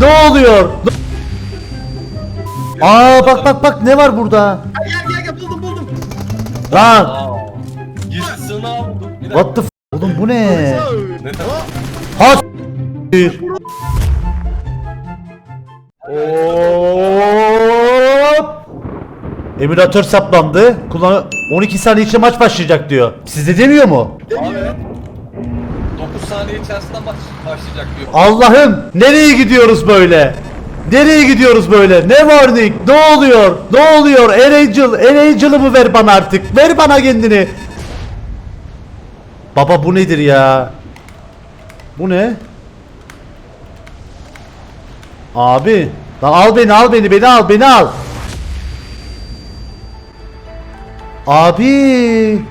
Ne oluyor? Aa bak bak bak ne var burada? Gel gel gel buldum buldum. Lan Aa. Gizli sığınağı buldum. Bir dakika. what the f Oğlum bu ne? Ne tamam? Ha s**tir. Hop. Emülatör saplandı. Kullan 12 saniye içinde maç başlayacak diyor. Sizde demiyor mu? Abi. 9 saniye içerisinde maç başlayacak diyor. Allah'ım nereye gidiyoruz böyle? Nereye gidiyoruz böyle? Ne warning? Ne oluyor? Ne oluyor? Erangel, Erangel'ımı ver bana artık. Ver bana kendini. Baba bu nedir ya? Bu ne? Abi. Lan al beni al beni beni al beni al. Abi.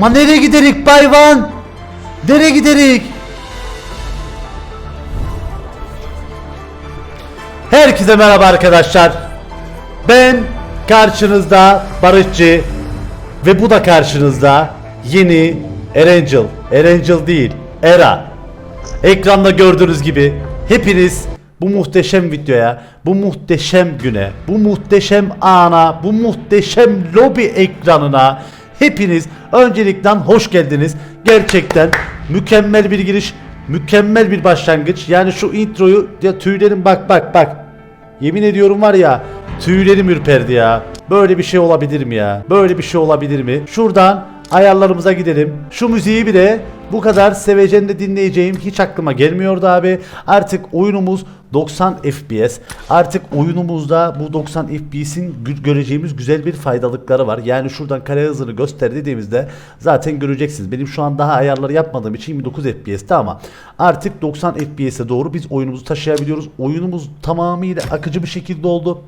Ma nereye giderik bayvan? Nereye giderik? Herkese merhaba arkadaşlar. Ben karşınızda Barışçı ve bu da karşınızda yeni Erangel. Erangel değil, Era. Ekranda gördüğünüz gibi hepiniz bu muhteşem videoya, bu muhteşem güne, bu muhteşem ana, bu muhteşem lobi ekranına hepiniz öncelikten hoş geldiniz. Gerçekten mükemmel bir giriş, mükemmel bir başlangıç. Yani şu introyu ya tüylerim bak bak bak. Yemin ediyorum var ya tüylerim ürperdi ya. Böyle bir şey olabilir mi ya? Böyle bir şey olabilir mi? Şuradan ayarlarımıza gidelim. Şu müziği bile bu kadar sevecen de dinleyeceğim hiç aklıma gelmiyordu abi. Artık oyunumuz 90 FPS. Artık oyunumuzda bu 90 FPS'in gö- göreceğimiz güzel bir faydalıkları var. Yani şuradan kare hızını göster dediğimizde zaten göreceksiniz. Benim şu an daha ayarları yapmadığım için 29 FPS'te ama artık 90 FPS'e doğru biz oyunumuzu taşıyabiliyoruz. Oyunumuz tamamıyla akıcı bir şekilde oldu.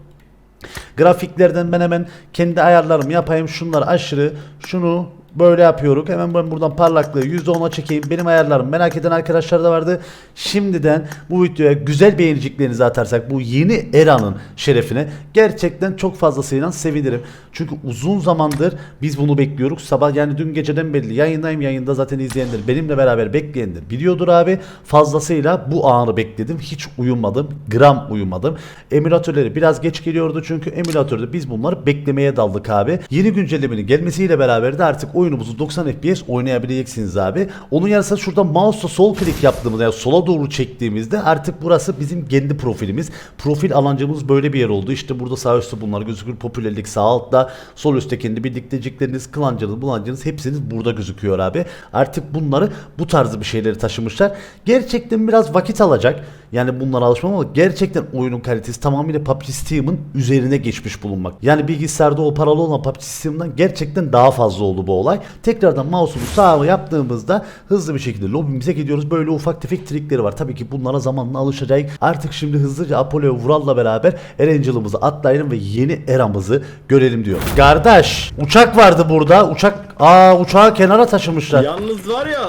Grafiklerden ben hemen kendi ayarlarımı yapayım. Şunlar aşırı. Şunu böyle yapıyoruz. Hemen ben buradan parlaklığı %10'a çekeyim. Benim ayarlarım merak eden arkadaşlar da vardı. Şimdiden bu videoya güzel beğeniciklerinizi atarsak bu yeni eranın şerefine gerçekten çok fazlasıyla sevinirim. Çünkü uzun zamandır biz bunu bekliyoruz. Sabah yani dün geceden belli yayındayım yayında zaten izleyenler benimle beraber bekleyenler biliyordur abi. Fazlasıyla bu anı bekledim. Hiç uyumadım. Gram uyumadım. Emülatörleri biraz geç geliyordu çünkü emülatörde biz bunları beklemeye daldık abi. Yeni güncellemenin gelmesiyle beraber de artık oyunumuzu 90 FPS oynayabileceksiniz abi. Onun yanı şurada mouse'la sol klik yaptığımızda yani sola doğru çektiğimizde artık burası bizim kendi profilimiz. Profil alancımız böyle bir yer oldu. İşte burada sağ üstte bunlar gözükür. Popülerlik sağ altta. Sol üstte kendi birliktecikleriniz, klancınız, bulancınız hepsiniz burada gözüküyor abi. Artık bunları bu tarzı bir şeyleri taşımışlar. Gerçekten biraz vakit alacak. Yani bunlara alışmam ama gerçekten oyunun kalitesi tamamıyla PUBG Steam'ın üzerine geçmiş bulunmak. Yani bilgisayarda o paralı olan PUBG Steam'den gerçekten daha fazla oldu bu olay. Tekrardan mouse'umu sağa yaptığımızda hızlı bir şekilde lobimize gidiyoruz. Böyle ufak tefek trikleri var. Tabii ki bunlara zamanla alışacağız. Artık şimdi hızlıca Apollo Vural'la beraber Erangel'ımızı atlayalım ve yeni eramızı görelim diyor. Kardeş uçak vardı burada. Uçak aa uçağı kenara taşımışlar. Yalnız var ya.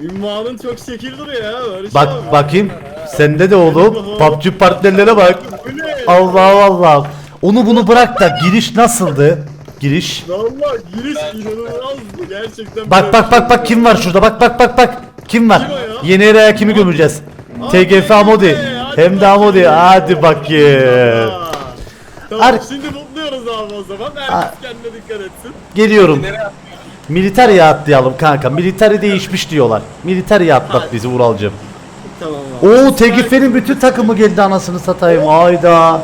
Ünvanın çok şekil duruyor ya. Barış Bak abi. bakayım. Sende de oğlum. PUBG partnerlere bak. Allah Allah. Onu bunu bırak da giriş nasıldı? Giriş. Valla giriş inanılmazdı gerçekten. Bak bak bak bak kim var şurada? Bak bak bak bak. Kim var? Kim o ya? Yeni eraya kimi gömeceğiz? TGF Amodi. hadi Hem de Amodi. bakayım. Hadi bakayım. Tamam Ar- şimdi mutluyoruz abi o zaman. Herkes kendine dikkat etsin. Geliyorum. Nereye attın? Militariye atlayalım kanka. Militari değişmiş diyorlar. Militariye atlat bizi Vuralcığım. Tamam abi. Oo TGF'nin bütün takımı geldi anasını satayım. Hayda.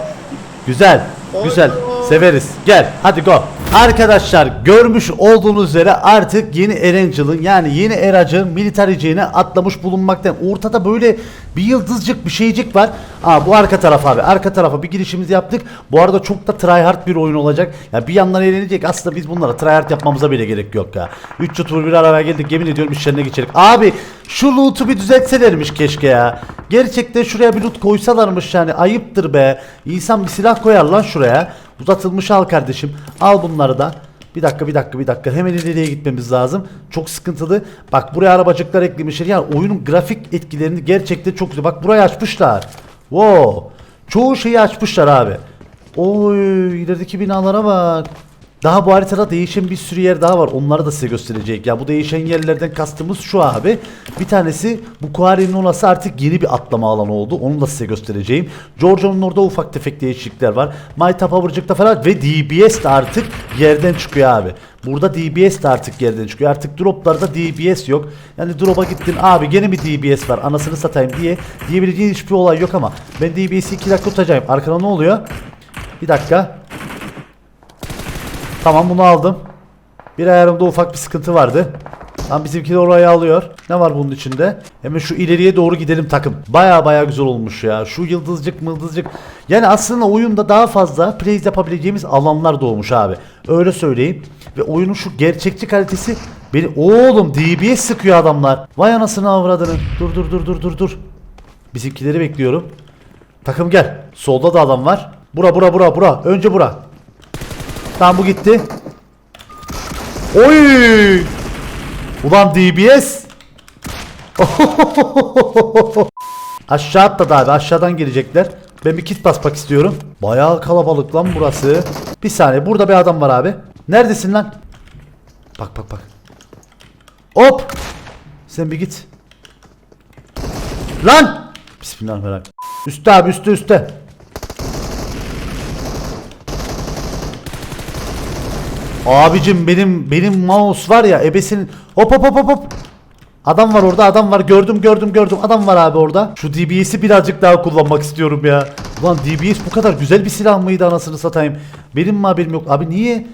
Güzel. Güzel. Severiz. Gel hadi go. Arkadaşlar görmüş olduğunuz üzere artık yeni Erangel'ın yani yeni Erac'ın militariciğine atlamış bulunmaktan. Ortada böyle bir yıldızcık bir şeycik var. Aa bu arka taraf abi. Arka tarafa bir girişimizi yaptık. Bu arada çok da tryhard bir oyun olacak. Ya bir yandan eğlenecek. Aslında biz bunlara tryhard yapmamıza bile gerek yok ya. 3 youtuber bir araya geldik. Yemin ediyorum işlerine geçelim. Abi şu loot'u bir düzeltselermiş keşke ya. Gerçekten şuraya bir loot koysalarmış yani. Ayıptır be. İnsan bir silah koyar lan şuraya. Uzatılmış al kardeşim. Al bunları da. Bir dakika bir dakika bir dakika hemen ileriye gitmemiz lazım. Çok sıkıntılı. Bak buraya arabacıklar eklemişler. Yani oyunun grafik etkilerini gerçekten çok güzel. Bak burayı açmışlar. Wow. Çoğu şeyi açmışlar abi. Oy ilerideki binalara bak. Daha bu haritada değişen bir sürü yer daha var. Onları da size gösterecek. Ya bu değişen yerlerden kastımız şu abi. Bir tanesi bu Kuari'nin olası artık yeni bir atlama alanı oldu. Onu da size göstereceğim. Giorgio'nun orada ufak tefek değişiklikler var. Maytap Avırcık'ta falan ve DBS de artık yerden çıkıyor abi. Burada DBS de artık yerden çıkıyor. Artık droplarda DBS yok. Yani drop'a gittin abi gene mi DBS var anasını satayım diye diyebileceğin hiçbir olay yok ama ben DBS'i 2 dakika tutacağım. Arkana ne oluyor? Bir dakika. Tamam bunu aldım. Bir ayarımda ufak bir sıkıntı vardı. Tam bizimkiler orayı alıyor. Ne var bunun içinde? Hemen şu ileriye doğru gidelim takım. Baya baya güzel olmuş ya. Şu yıldızcık mıldızcık. Yani aslında oyunda daha fazla plays yapabileceğimiz alanlar doğmuş abi. Öyle söyleyeyim. Ve oyunun şu gerçekçi kalitesi beni oğlum DB'ye sıkıyor adamlar. Vay anasını avradını. Dur dur dur dur dur dur. Bizimkileri bekliyorum. Takım gel. Solda da adam var. Bura bura bura bura. Önce bura. Tamam bu gitti. Oy! Ulan DBS. Aşağı atladı abi. Aşağıdan gelecekler. Ben bir kit basmak istiyorum. Bayağı kalabalık lan burası. Bir saniye. Burada bir adam var abi. Neredesin lan? Bak bak bak. Hop. Sen bir git. Lan. Bismillahirrahmanirrahim. Üste abi üstte üstte. Abicim benim benim mouse var ya ebesinin hop hop hop hop hop. Adam var orada adam var gördüm gördüm gördüm adam var abi orada. Şu DBS'i birazcık daha kullanmak istiyorum ya. Ulan DBS bu kadar güzel bir silah mıydı anasını satayım. Benim mi haberim yok abi niye?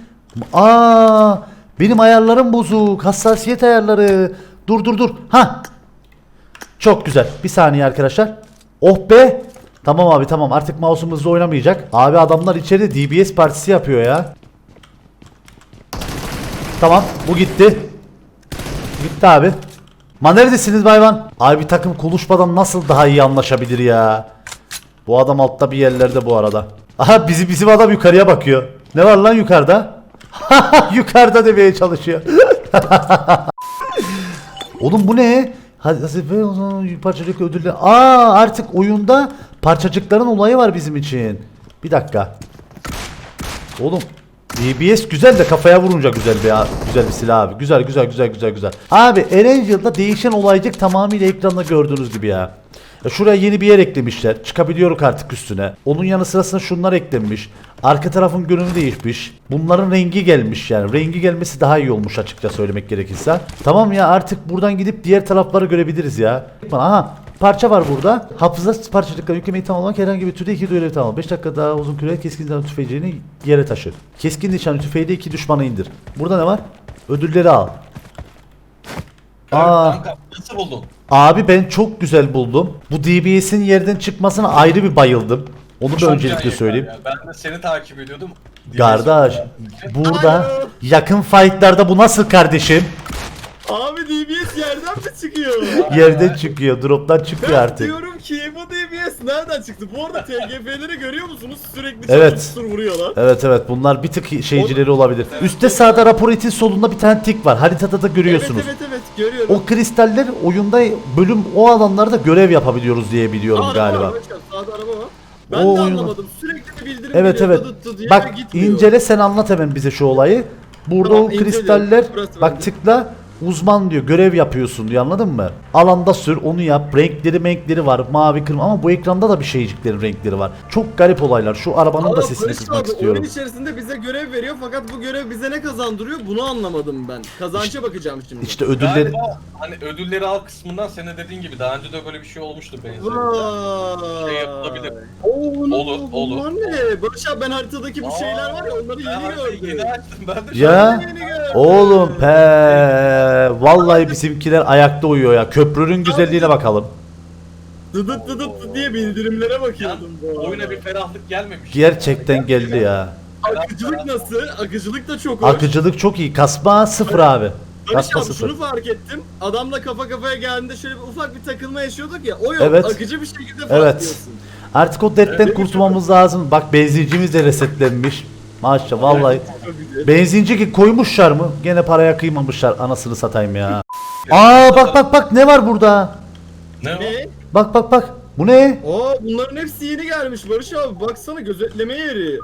Aa benim ayarlarım bozuk hassasiyet ayarları. Dur dur dur ha. Çok güzel bir saniye arkadaşlar. Oh be. Tamam abi tamam artık mouse'um hızlı oynamayacak. Abi adamlar içeride DBS partisi yapıyor ya. Tamam bu gitti. Gitti abi. Ma neredesiniz bayvan? Abi takım konuşmadan nasıl daha iyi anlaşabilir ya? Bu adam altta bir yerlerde bu arada. Aha bizim bizim adam yukarıya bakıyor. Ne var lan yukarıda? yukarıda demeye çalışıyor. Oğlum bu ne? Hadi ve o zaman parçacık ödüller. Aa artık oyunda parçacıkların olayı var bizim için. Bir dakika. Oğlum DBS güzel de kafaya vurunca güzel bir güzel bir silah abi. Güzel güzel güzel güzel güzel. Abi Erangel'da değişen olaycık tamamıyla ekranda gördüğünüz gibi ya. Ya Şuraya yeni bir yer eklemişler. Çıkabiliyoruz artık üstüne. Onun yanı sırasında şunlar eklenmiş. Arka tarafın görünümü değişmiş. Bunların rengi gelmiş yani. Rengi gelmesi daha iyi olmuş açıkça söylemek gerekirse. Tamam ya artık buradan gidip diğer tarafları görebiliriz ya. Aha parça var burada. Hafıza parçacıkları yüklemeyi tamamlamak herhangi bir türde iki görevi tamam. 5 dakika daha uzun süre keskin nişan tüfeğini yere taşı. Keskin nişan tüfeğiyle iki düşmanı indir. Burada ne var? Ödülleri al. Aa. Kanka nasıl buldun? Abi ben çok güzel buldum. Bu DBS'in yerden çıkmasına ayrı bir bayıldım. Onu da Çok öncelikle söyleyeyim. ya. Ben de seni takip ediyordum. Kardeş burada yakın fightlarda bu nasıl kardeşim? Abi DBS yerden mi çıkıyor? Yerden çıkıyor, drop'tan çıkıyor Ben artık. diyorum ki bu DBS nereden çıktı? Bu arada TGF'leri görüyor musunuz? Sürekli Evet. çatır vuruyorlar. Evet evet bunlar bir tık şeycileri olabilir. Üstte sağda rapor etin solunda bir tane tik var. Haritada da görüyorsunuz. Evet evet evet görüyorum. O kristaller oyunda bölüm o alanlarda görev yapabiliyoruz diye biliyorum Aa, galiba. Araba var, bakın, Sağda araba var. Ben O de oyunu- anlamadım. Sürekli bir bildirim Evet geliyor, evet. dıt diye Bak gitmiyor. incele sen anlat hemen bize şu olayı. Burada Tamam, o inceliyorum. kristaller Burası bak bende. tıkla uzman diyor görev yapıyorsun diyor anladın mı? Alanda sür onu yap renkleri renkleri var mavi kırmızı ama bu ekranda da bir şeyciklerin renkleri var. Çok garip olaylar şu arabanın Ama da sesini Barış kısmak abi, istiyorum. Oyun içerisinde bize görev veriyor fakat bu görev bize ne kazandırıyor bunu anlamadım ben. Kazança bakacağım şimdi. İşte ödülleri Galiba hani ödülleri al kısmından senin dediğin gibi daha önce de böyle bir şey olmuştu benzer. Vay. Şey yapılabilir. Oo, Olur, olur. Bunlar ne? Barış abi ben haritadaki bu şeyler var ya onları yeni gördüm. Yeni açtım ben de şu Ya. Yeni gördüm. oğlum pe vallahi bizimkiler ayakta uyuyor ya köprünün güzelliğine bakalım. Dıdıt dıdıt dıt diye bildirimlere bakıyordum bu arada. oyuna bir ferahlık gelmemiş. Gerçekten geldi ya. Akıcılık nasıl? Akıcılık da çok hoş. Akıcılık çok iyi. Kasma sıfır abi. Barış Kasma abi sıfır. şunu fark ettim. Adamla kafa kafaya geldiğinde şöyle bir ufak bir takılma yaşıyorduk ya. O yok. Evet. Akıcı bir şekilde Evet. patlıyorsun. Artık o dertten kurtulmamız lazım. Bak benzincimiz de resetlenmiş. Maşallah vallahi. Benzinci ki koymuşlar mı? Gene paraya kıymamışlar. Anasını satayım ya. Aa bak bak bak ne var burada? Ne? Ne? Bak bak bak. Bu ne? Aa bunların hepsi yeni gelmiş Barış abi baksana gözetleme yeri.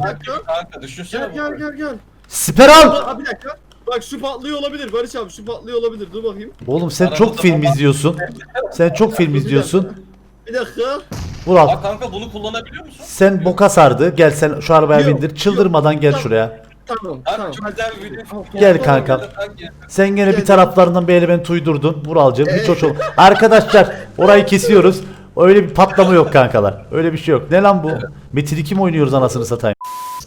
Bir dakika. Kanka düşünsene Gel gel gel gel. Siper al. Aa, bir dakika. Bak şu patlıyor olabilir Barış abi şu patlıyor olabilir dur bakayım. Oğlum sen Aramızda çok film izliyorsun. Sen çok film izliyorsun. Bir dakika. Vural Aa kanka bunu kullanabiliyor musun? sen boka sardı. Gel sen şu arabaya Yok, bindir. Çıldırmadan gel şuraya. Tamam Abi tamam. çok güzel bir video. Gel kanka. Sen gene bir taraflarından bir element uydurdun. Vuralcığım hiç hoş ol. Arkadaşlar orayı kesiyoruz. Öyle bir patlama yok kankalar. Öyle bir şey yok. Ne lan bu? Metin 2 mi oynuyoruz anasını satayım?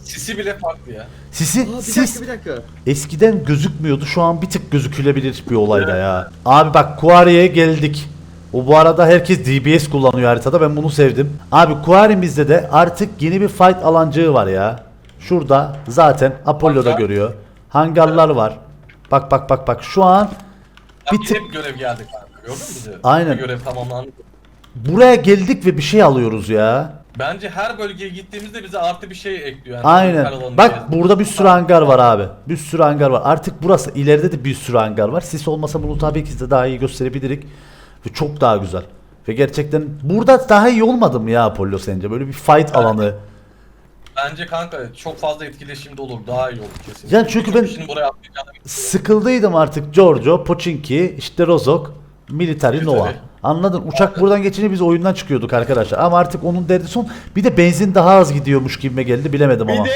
Sisi bile farklı ya. Sisi Aa, bir sis dakika bir dakika. eskiden gözükmüyordu. Şu an bir tık gözükülebilir bir olayda ya. Abi bak Kuari'ye geldik. O bu arada herkes DBS kullanıyor haritada. Ben bunu sevdim. Abi Kuari'mizde de artık yeni bir fight alancığı var ya. Şurada zaten Apollo da Bak ya. görüyor. Hangarlar var. Bak bak bak bak şu an Bir tık- hep görev geldi kanka. Gördün mü bizi? Aynen. Bir görev tamamlandı. buraya geldik ve bir şey alıyoruz ya. Bence her bölgeye gittiğimizde bize artı bir şey ekliyor. Yani Aynen. Bak içerisinde. burada bir sürü hangar var abi. Bir sürü hangar var. Artık burası ileride de bir sürü hangar var. Sis olmasa bunu tabii ki size daha iyi gösterebilirik. Ve çok daha güzel. Ve gerçekten burada daha iyi olmadı mı ya Apollo sence? Böyle bir fight alanı. Bence kanka çok fazla etkileşimde olur. Daha iyi olur kesin. Yani çünkü ben- Şimdi buraya Sıkıldıydım artık Giorgio, Pochinki, işte Rozok, Military Military. Nova. Anladın? Uçak buradan geçince biz oyundan çıkıyorduk arkadaşlar. Ama artık onun derdi son. Bir de benzin daha az gidiyormuş gibime geldi bilemedim ama. Bir de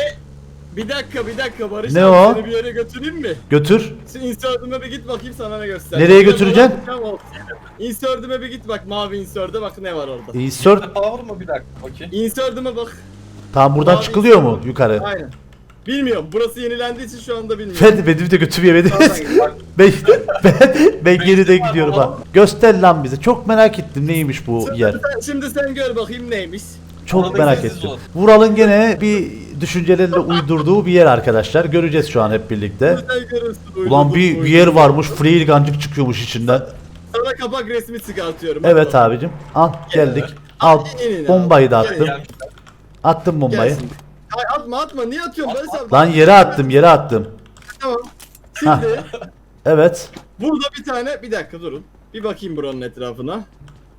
bir dakika bir dakika Barış Ne abi o? seni bir yere götüreyim mi? Götür. Şu insert'üme bir git bakayım sana ne göster. Nereye götüreceksin? Insert'üme bir git bak mavi insert'e bak ne var orada. Insert. Power mı bir dakika bakayım. Insert'üme bak. Tamam buradan Mavi çıkılıyor mu insert. yukarı? Aynen. Bilmiyorum burası yenilendiği için şu anda bilmiyorum. Ben, benim de götüm yemediniz. Bak ben, ben, ben geride gidiyorum ha. Göster lan bize. Çok merak ettim neymiş bu Şimdi yer. sen, şimdi sen gör bakayım neymiş. Çok Orada merak sessiz ettim. ol. Vural'ın gene bir düşüncelerle uydurduğu bir yer arkadaşlar. Göreceğiz şu an hep birlikte. Sen görürsün. Ulan bir, bir yer varmış. Free gancık çıkıyormuş içinden. Sana kapak resmi çıkartıyorum. Evet abicim. Al geldik. Al. Gelin abi. Bombayı da attım. Attım bombayı. Gelsin. Ay atma atma niye atıyorsun Barış abi? Lan yere attım yere attım. Tamam. Şimdi Evet. burada bir tane bir dakika durun. Bir bakayım buranın etrafına.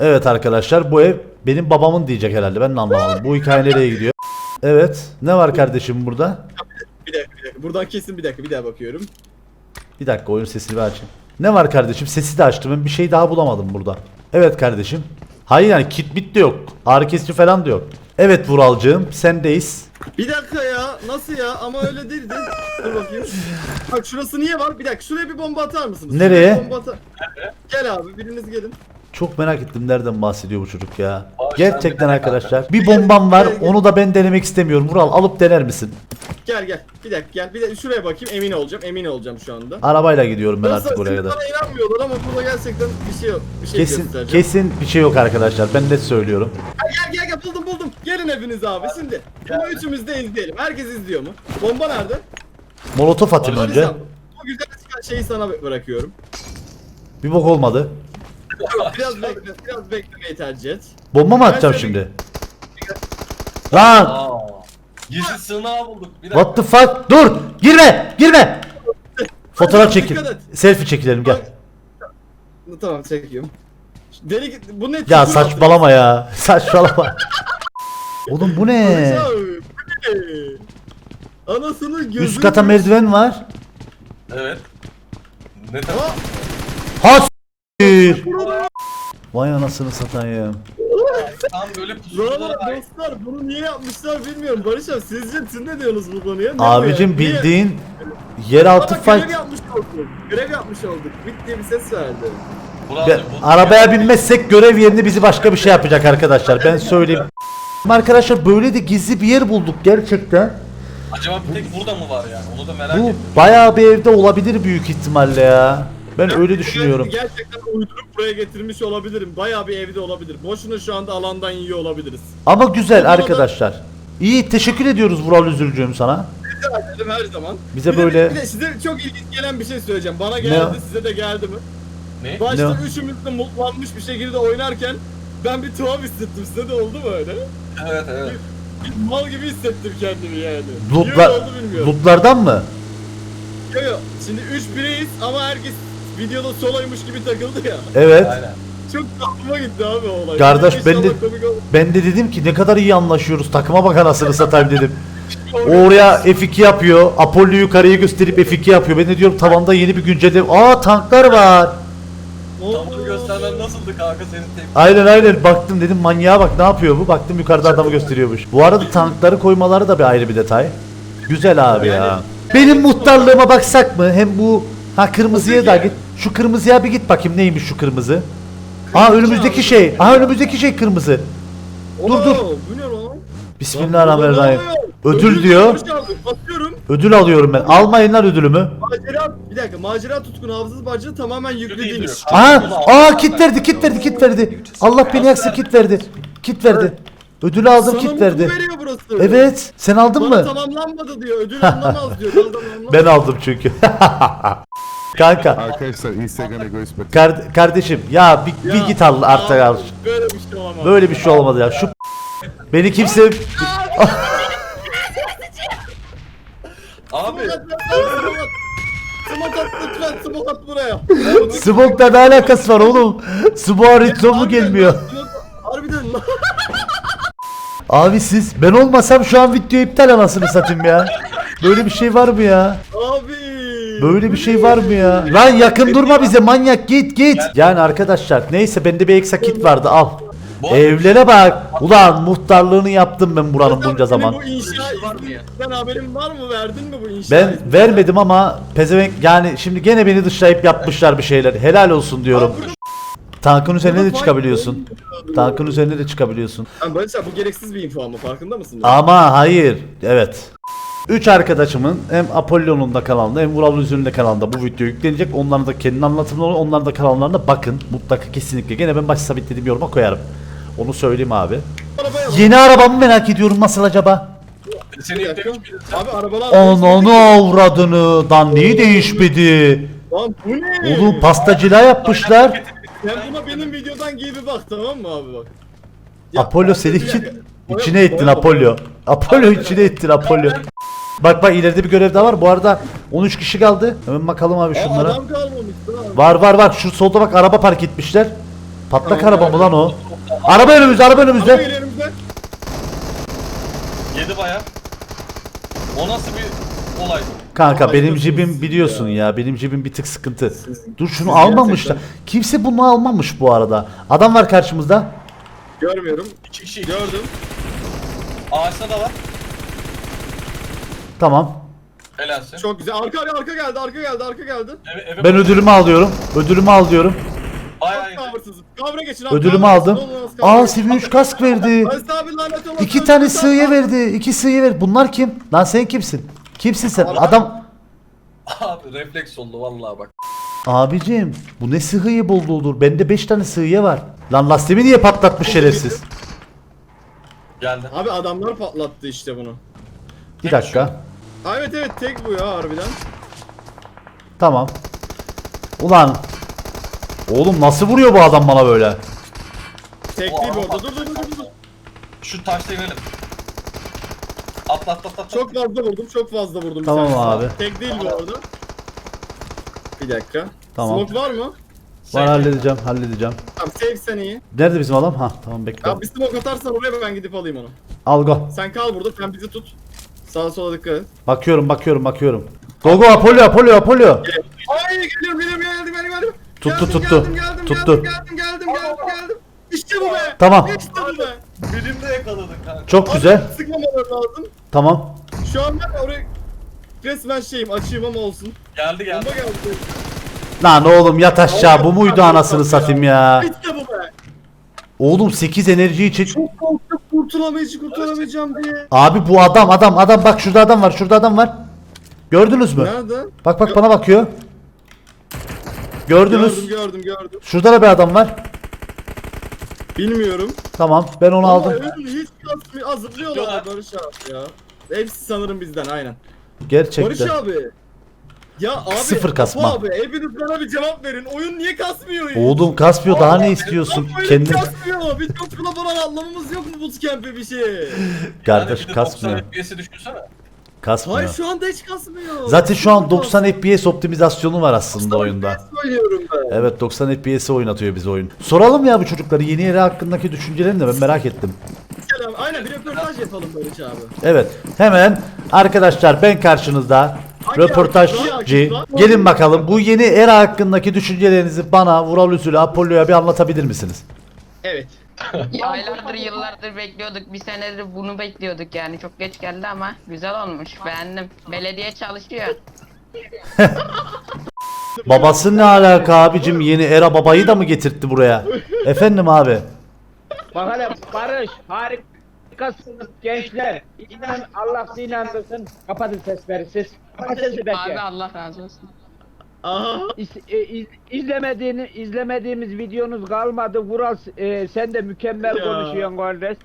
Evet arkadaşlar bu ev benim babamın diyecek herhalde. Ben de anlamadım. Bu hikaye nereye gidiyor? Evet. Ne var kardeşim burada? Bir dakika bir dakika. Buradan kesin bir dakika bir daha bakıyorum. Bir dakika oyun sesini bir açayım. Ne var kardeşim? Sesi de açtım. Ben bir şey daha bulamadım burada. Evet kardeşim. Hayır yani kit bit de yok. Ağrı kesici falan da yok. Evet Vuralcığım sendeyiz. Bir dakika ya nasıl ya ama öyle değildi. Dur bakayım. Bak şurası niye var? Bir dakika şuraya bir bomba atar mısınız? Nereye? Şuraya bir bomba atar. Gel abi biriniz gelin. Çok merak ettim nereden bahsediyor bu çocuk ya. Gerçekten de- arkadaşlar. Bir bombam var. Onu da ben denemek istemiyorum. Vural alıp dener misin? Gel gel. Bir dakika gel. Bir de şuraya bakayım emin olacağım. Emin olacağım şu anda. Arabayla gidiyorum ben artık oraya kadar. bana inanmıyorlar ama burada gerçekten bir şey yok. Bir şey Kesin göstereceğim. kesin bir şey yok arkadaşlar. Ben net söylüyorum. Ha, Gel gel gel buldum buldum. Gelin hepiniz abi şimdi. Bunu üçümüz de izleyelim. Herkes izliyor mu? Bomba nerede? Molotof atayım Barış önce. abi, Bu güzel çıkan şeyi sana bırakıyorum. Bir bok olmadı. Biraz bekle, biraz beklemeyi tercih et. Bomba mı atacağım şimdi? Lan! Aa, gizli sığınağı bulduk. Bir. What the fuck? Dur! Girme! Girme! Fotoğraf. Dikkat et. Selfie çekilelim gel. Tamam çekiyorum. Delik bu ne? Ya saçmalama ya. Saçmalama. Oğlum bu ne? Abi, bu ne? Anasının gözünü... Üst kata merdiven var. Evet. Ne tamam? Ha. Vay anasını satayım. Tam böyle ait. dostlar bunu niye yapmışlar bilmiyorum. Barış abi sizce siz ne diyorsunuz bu konuya? Ne Abicim ya? Niye? bildiğin Ama yeraltı görev fight. yapmış olduk. Görev yapmış olduk. Bit diye bir ses verdi. Burası Be- bu- arabaya binmezsek görev yerini bizi başka bir şey yapacak arkadaşlar. Ben söyleyeyim. Arkadaşlar böyle de gizli bir yer bulduk gerçekten. Acaba bir tek burada mı var yani? Onu da merak Bu ettim. bayağı bir evde olabilir büyük ihtimalle ya. Ben öyle düşünüyorum. Gerçekten uydurup buraya getirmiş olabilirim. Bayağı bir evde olabilir. Boşuna şu anda alandan yiyor olabiliriz. Ama güzel da- arkadaşlar. İyi teşekkür ediyoruz Vural Üzülcüğüm sana. Rica ederim her zaman. Bize Bir de- böyle- Bir de size çok ilginç gelen bir şey söyleyeceğim. Bana geldi, size de geldi mi? Ne? Başta Ne? üçümüz de mutlanmış bir şekilde oynarken ben bir tuhaf hissettim. Size de oldu mu öyle? Evet evet. Bir mal gibi hissettim kendimi yani. Lootla- Niye oldu bilmiyorum. Lootlardan mı? Yo yo. Şimdi 3 bireyiz ama herkes videoda solaymış gibi takıldı ya. Evet. Aynen. Çok aklıma gitti abi o olay. Kardeş, ben de-. Ben de dedim ki ne kadar iyi anlaşıyoruz. Takıma bak anasını satayım dedim. O oraya F2 yapıyor. Apollo yukarıya gösterip F2 yapıyor. Ben de diyorum tavanda yeni bir güncelleme. Aa tanklar var. Tankı göstermen nasıldı kanka senin tepki? Aynen aynen baktım dedim manyağa bak ne yapıyor bu? Baktım yukarıda adamı gösteriyormuş. Bu arada tankları koymaları da bir ayrı bir detay. Güzel abi ya. Benim muhtarlığıma baksak mı? Hem bu ha kırmızıya da git. Şu kırmızıya bir git bakayım neymiş şu kırmızı. Aa önümüzdeki şey. Aa önümüzdeki şey kırmızı. Dur, dur. Bu ne lan? Bismillahirrahmanirrahim. Ödül diyor. Basıyorum. Ödül alıyorum ben. Almayın lan ödülümü. Macera bir dakika macera tutkun hafızası bacı tamamen yüklediniz. Aa, aa kit verdi, kit verdi, kit verdi. Allah beni yaksın kit verdi. Kit verdi. Ödülü aldım Sana kit verdi. veriyor burası. Evet. Sen aldın Bana mı? tamamlanmadı diyor. Ödül anlamaz diyor. Ben aldım çünkü. Kanka. Arkadaşlar Instagram egoist kar- kardeşim ya bir, bir git al artık al. Böyle bir şey olamaz. Böyle bir şey olmadı ya. Şu beni kimse Abi Smoke at lütfen smoke at buraya. Smoke'la ne alakası var oğlum? Smoke ritmi gelmiyor. Harbiden. Abi siz ben olmasam şu an video iptal anasını satayım ya. Böyle bir şey var mı ya? Böyle bir şey var mı ya? Lan yakın durma bize manyak git git. Yani arkadaşlar neyse bende bir eksa kit vardı al. Bu- Evlere bak. Ulan muhtarlığını yaptım ben buranın bunca zaman. Bu inşa Var mı ya? Sen haberin var mı? Verdin mi bu inşa? Ben vermedim ama pezevenk yani şimdi gene beni dışlayıp yapmışlar bir şeyler. Helal olsun diyorum. Tankın üzerine de çıkabiliyorsun. Tankın üzerine de çıkabiliyorsun. Ben Barış abi bu gereksiz bir info ama farkında mısın? Ama hayır. Evet. Üç arkadaşımın hem Apollo'nun da kanalında hem Vural Üzül'ün de kanalında bu video yüklenecek. Onların da kendi anlatımları. Onların da kanallarına bakın. Mutlaka kesinlikle. Gene ben baş sabitlediğim yoruma koyarım. Onu söyleyeyim abi. Arabaya bak. Yeni arabamı merak ediyorum nasıl acaba? seni yüklemiş miydin? Abi arabalar... Ananı avradını. Dan neyi değişmedi? Lan bu ne? Oğlum pastacılığa yapmışlar. Sen buna benim videodan gibi bak tamam mı abi bak. Ya, Apollo seni Boya- içine boya- Apollo. Apollo içine ettin Apollo. Bak bak ileride bir görev daha var. Bu arada 13 kişi kaldı. Hemen bakalım abi Aa, şunlara. adam kalmamış lan. Var var var. Şu solda bak araba park etmişler. Patlak araba mı lan o? Araba önümüzde, araba önümüzde. Yedi baya. O nasıl bir olay? Kanka Ay, benim cibim biliyorsun ya. ya. Benim cibim bir tık sıkıntı. Siz- Dur şunu siz almamışlar. gerçekten- Kimse bunu almamış bu arada. Adam var karşımızda. Görmüyorum. İki kişi. Gördüm. Ağaçta da var. Tamam. Helalsin. Çok güzel. Arka arka arka geldi. Arka geldi. Arka geldi. Eve, eve Ben ödülümü alıyorum. Ödülümü alıyorum. Bayağı Çok iyi. kavırsızım. Kavra geçin abi. Ödülümü kavra aldım. geçin, olmaz, kavra Aa geçin. seviye 3 kask verdi. Lanet. İki tane sığıya verdi. İki sığıya verdi. Bunlar kim? Lan sen kimsin? Kimsin sen? Adam Abi refleks oldu vallahi bak. Abicim bu ne sığıyı bulduğudur. Bende 5 tane sığıya var. Lan lastiğimi niye patlatmış şerefsiz? Geldi. Abi adamlar patlattı işte bunu. Bir dakika. Ha, evet evet tek bu ya harbiden. Tamam. Ulan. Oğlum nasıl vuruyor bu adam bana böyle? Tek O değil bu adam. Dur dur dur dur. dur. Şu taşla inelim. Atla atla atla. Çok fazla vurdum. Çok fazla vurdum. bir Tamam tanesine. abi. Tek değil bu arada. Bir dakika. Tamam. Smoke var mı? Var halledeceğim halledeceğim. Tamam save sen iyi. Nerede bizim adam? Ha tamam bekle. Ya bir smoke atarsan oraya ben gidip alayım onu. Al go. Sen kal burada sen bizi tut. Sağa sola dikkat et. Bakıyorum bakıyorum bakıyorum. Go go Apollo Apollo Apollo. Ay geliyorum geliyorum geldim geldim geldim. Tuttu, Geldim, tuttu. Geldim geldim Tuttu. geldim geldim geldim geldim geldim. İşte bu be. Tamam. İşte bu be. Birimde yakaladık kanka. Çok güzel. Sıkmamaları lazım. Tamam. Şu an ben oraya resmen şeyim açayım ama olsun. Geldi geldi. Bomba geldi. Lan oğlum yat aşağı bu muydu anasını satayım ya. İşte bu be. Oğlum 8 enerji için. Çok korktum kurtulamayacağım kurtulamayacağım diye. Abi bu adam adam adam bak şurada adam var şurada adam var. Gördünüz mü? Nerede? Bak bak bana bakıyor. Gördünüz. Gördüm gördüm gördüm. Şurada da bir adam var. Bilmiyorum. Tamam ben onu Ama aldım. oyun hiç kasmıyor. Azıplıyorlar Barış abi ya. Hepsi sanırım bizden aynen. Barış Gerçekten. abi. Ya abi. Sıfır Apo kasma. Abi hepiniz bana bir cevap verin. Oyun niye kasmıyor? hiç? Oğlum kasmıyor daha ne istiyorsun? Lan oyun Kendin kasmıyor. Biz çok falan anlamamız yok mu bootcamp'e bir şey? kardeş Yani bir de kasmıyor. 90 FPS'i düşünsene. Kasmıyor. Hayır şu anda hiç kasmıyor. Zaten şu an Çok 90 kasmıyor. FPS optimizasyonu var aslında oyunda. Söylüyorum ben. Evet 90 FPS oynatıyor bizi oyun. Soralım ya bu çocukları yeni era hakkındaki düşüncelerini de ben merak ettim. Selam. Aynen bir röportaj yapalım Barış abi. Evet hemen arkadaşlar ben karşınızda Hangi röportajcı. Gelin bakalım bu yeni era hakkındaki düşüncelerinizi bana Vural Üzül'ü Apollo'ya bir anlatabilir misiniz? Evet. Aylardır yıllardır bekliyorduk. Bir senedir bunu bekliyorduk yani. Çok geç geldi ama güzel olmuş. Beğendim. Belediye çalışıyor. Babası ne alaka abicim yeni era babayı da mı getirtti buraya? Efendim abi. Bak hele Barış harikasınız gençler. İnan Allah sizi inandırsın. Kapatın sesleri siz. Kapatın sesleri Abi. Allah razı olsun. Aha. İz, e, iz, izlemediğini, izlemediğimiz videonuz kalmadı. Vural e, sen de mükemmel Ya. konuşuyorsun kardeş.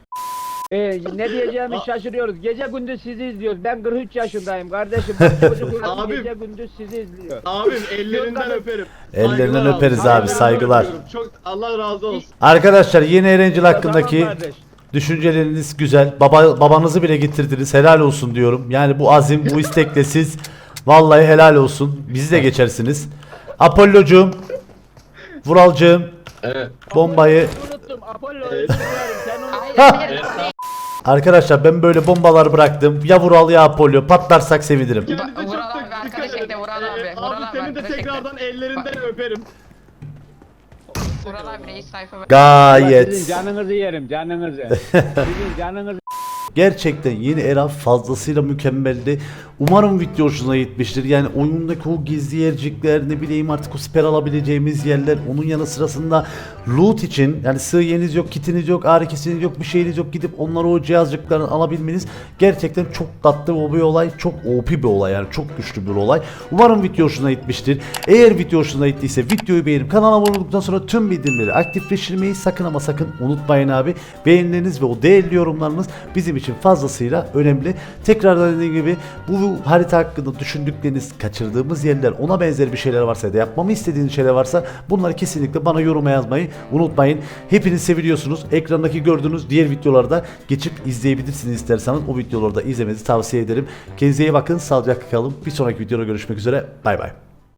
E, ne diyeceğimi şaşırıyoruz. Gece gündüz sizi izliyoruz. Ben 43 yaşındayım kardeşim. Bak, Abim. gece gündüz sizi izliyor. Abim ellerinden öperim. Ellerinden Saygılar öperiz abi. saygılar. öpüyorum. Çok Allah razı olsun. Arkadaşlar yeni Erencil hakkındaki Tamam kardeş. düşünceleriniz güzel. Baba babanızı bile getirdiniz. Helal olsun diyorum. Yani bu azim, bu istekle siz vallahi helal olsun. Bizi de geçersiniz. Apollo'cum, Vuralcığım, Evet. bombayı Unuttum. Apollo özür dilerim. Sen. Arkadaşlar ben böyle bombalar bıraktım. Ya Vural ya Apollo patlarsak sevinirim. Kendinize çok Vural abi, dikkat arkadaş edin. ekle, Vural abi, Ee, Vural Abi abi, senin de arkadaş ekle. tekrardan ellerinden öperim. Vural abi reis sayfa ver. Sizin Gayet. canınızı yerim canınızı. Sizin canınızı Gerçekten yeni era fazlasıyla mükemmeldi. Umarım video hoşuna gitmiştir. Yani oyundaki o gizli yercikler ne bileyim artık o siper alabileceğimiz yerler onun yanı sırasında loot için yani sığ yeriniz yok, kitiniz yok, ağrı kesiniz yok, bir şeyiniz yok gidip onları o cihazcıklarını alabilmeniz gerçekten çok tatlı bir olay, çok OP bir olay yani çok güçlü bir olay. Umarım video hoşuna gitmiştir. Eğer video hoşuna gittiyse videoyu beğenip kanala abone olduktan sonra tüm bildirimleri aktifleştirmeyi sakın ama sakın unutmayın abi. Beğenileriniz ve o değerli yorumlarınız bizim için fazlasıyla önemli. Tekrardan dediğim gibi bu harita hakkında düşündükleriniz, kaçırdığımız yerler, ona benzer bir şeyler varsa ya da yapmamı istediğiniz şeyler varsa bunları kesinlikle bana yoruma yazmayı unutmayın. Hepiniz seviliyorsunuz. Ekrandaki gördüğünüz diğer videolarda geçip izleyebilirsiniz isterseniz. O videoları da izlemenizi tavsiye ederim. Kendinize iyi bakın. Sağlıcakla kalın. Bir sonraki videoda görüşmek üzere. Bay bay.